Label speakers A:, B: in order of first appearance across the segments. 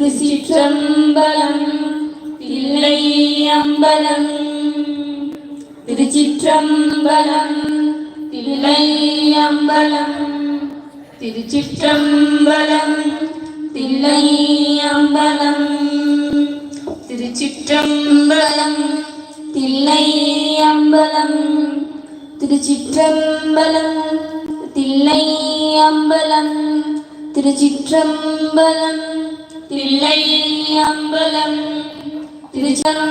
A: திருச்சிற்றம்பலம் தில்லை அம்பலம். திருச்சிற்றம்பலம் தில்லை அம்பலம். திருச்சிற்றம்பலம் தில்லை அம்பலம். திருச்சிற்றம்பலம் தில்லை அம்பலம். திருச்சிற்றம்பலம் தில்லை அம்பலம். திருச்சிற்றம்பலம் தில்லை அம்பலம் திருச்சம்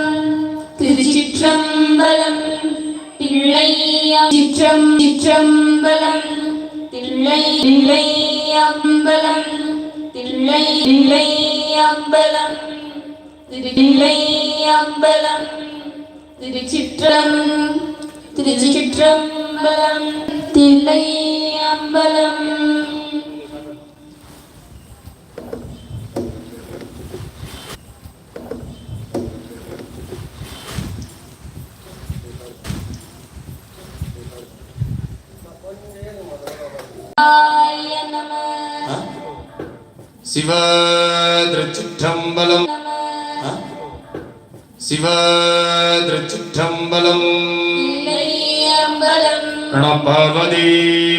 A: திருச்சிற்றம்பலம் தில்லை சிற்றம் சிற்றம்பலம் தில்லை தில்லை அம்பலம் தில்லை இல்லை அம்பலம் திருவில்லை அம்பலம் திருச்சிற்றம் திருச்சிற்றம்பலம் தில்லை அம்பலம்
B: சிவ திருச்சிற்றம்பலம்? சிவ திருச்சிற்றம்பலம் பார்வதி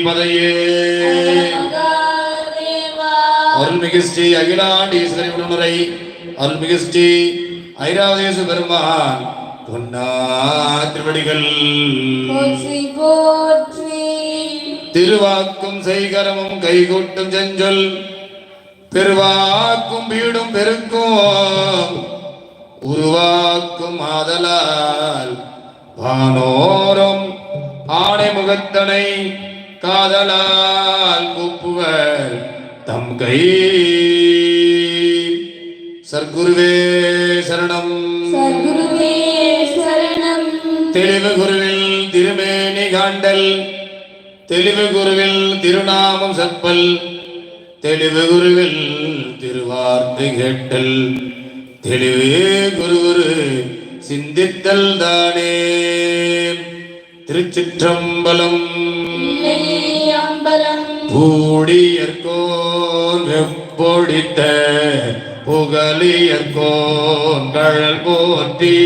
B: பதையே அருள்மிகு ஸ்ரீ அகிலாண்டீஸ்வரி உடனுரை அருள்மிகு ஸ்ரீ ஐராவதேச பெருமான் பொன்னா திருவடிகள்.
A: போற்றி போற்றி
B: திருவாக்கும் செய்கரமும் கைகூட்டும் செஞ்சொல் பெருவாக்கும் வீடும் பெருக்கும் உருவாக்கும் ஆதலால் வானோரும் ஆணை முகத்தனை காதலால் கூப்புவர் தம் கை. சர்க்குருவே சரணம்.
A: சர்க்குருவே சரணம்.
B: தெளிவு குருவில் திருமேனி காண்டல் தெளிவு குருவில் திருநாமம் சற்பல். தெளிவு குருவில் திருவார்த்தை கேட்டல். தெளிவே குரு குரு சிந்தித்தல் தானே. திருச்சிற்றம்பலம். பூடியர்கோன் வெப்பொடித்த புகழியர்கோன் கழல் போற்றி.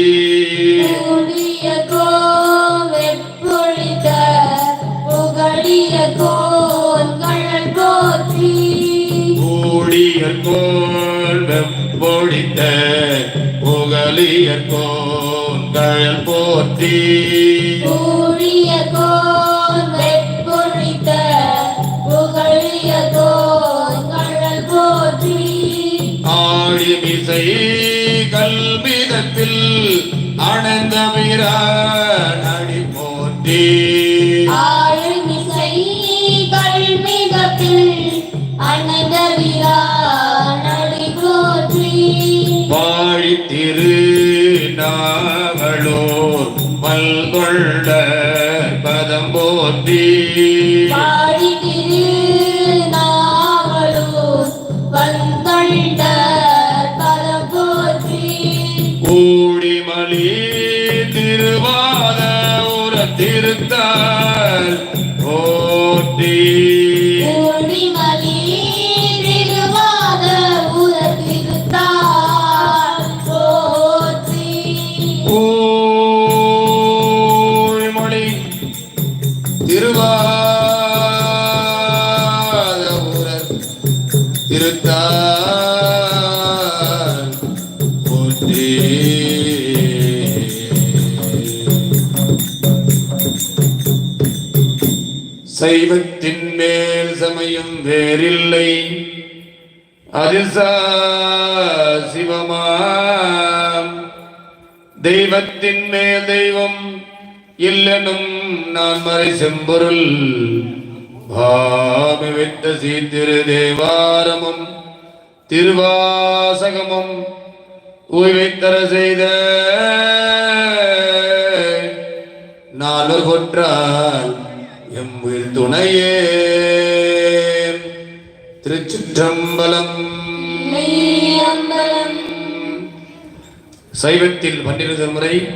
A: புகழிய கோன்கள் போற்றி.
B: ஊழியர்கோள் வெப்பொழித்த புகழியர்கோன் கழல் போற்றி.
A: புதிய கோவெப்பொழித புகழிய கோன்கள் போற்றி.
B: ஆழிமிசை நாவலோர் பல்கொள்ள பதம் போற்றி. கூடிமலி திருவாத உர திருத்தால் போற்றி. திருத்தால் போற்றி சைவத்தின் மேல் சமயம் வேறில்லை. அதில் சா- சிவமாம். தெய்வத்தின் மேல் தெய்வம் இல்லனும் நான் மறை செம்பொருள். வித்த சீத்திரு தேவாரமும் திருவாசகமும் உய்வைத்தர செய்த நாலு கொற்றால் எம் உயிர் துணையே. திருச்சிற்றம்பலம். சைவத்தில் பன்னிரு திருமுறை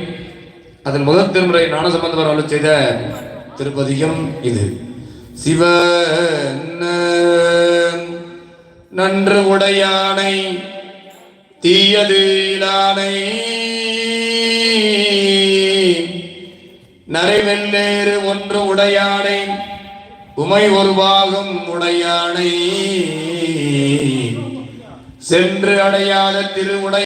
B: அதன் முதல் திருமுறை ஞானசம்பந்தவர் அருள் செய்த திருப்பதிகம் இது. சிவ நன்று உடையானை தீயது இலானை. நரைவெள்ளேறு ஒன்று உடையானை உமை ஒருவாகும் உடையானை. சென்று அடையாத திருவுடை